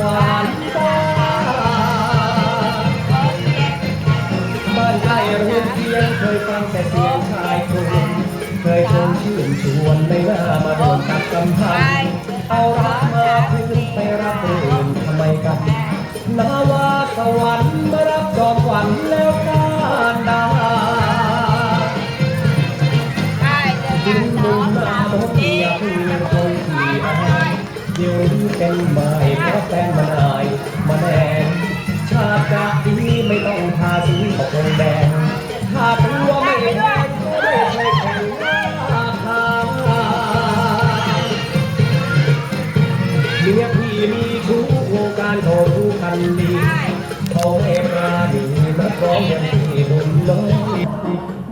วานตาบ้านใกล้เรือนเคียงเคยฟังแต่เสียงชายคนเคยชมชื่นชวนในหน้ามาโดนตัดกำพันเอารักมาคืนไปรักคนอื่นทำไมกันนาวาสวรรค์มารับจอมขวัญแล้ว ยเดี๋ยวนี้เป็นไม้เพราะแฟนมันอายมาแนงชาติจากนี้ไม่ต้องทาสีขอบงแดงถ้าตัวไม่แดงไม่เคยแข่งราคาเมียพี่มีชู้วงการโทรู้กันดีเขาเอปราดีนักร้องยังที่บุญน้อย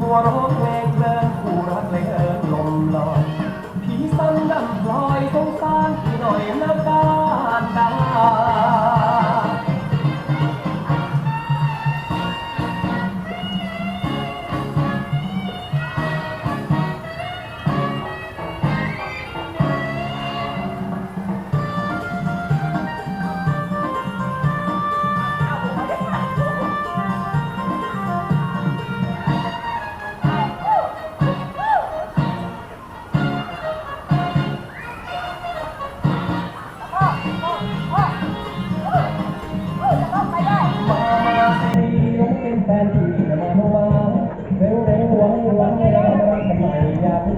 มัวร้องเพลง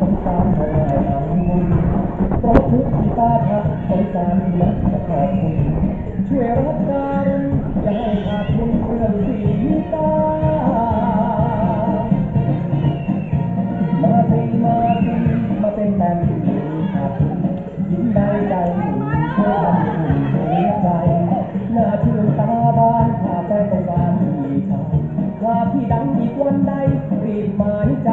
สงสารเท่าไหร่เอามุนเพราะทุกที่ตาทักสงสารนักจะขอบคุณช่วยรักกันอย่าให้ขาดทุนเรื่องสีตามาสิมาสิมาเป็นแฟนที่ดีครับยิ้มได้ใจหนึ่งเพื่อทำให้คุณหัวใจหน้าชื่นตาบานถ้าแฟนต้องการพี่ชายถ้าพี่ดังอีกวันใดรีบหมายใจ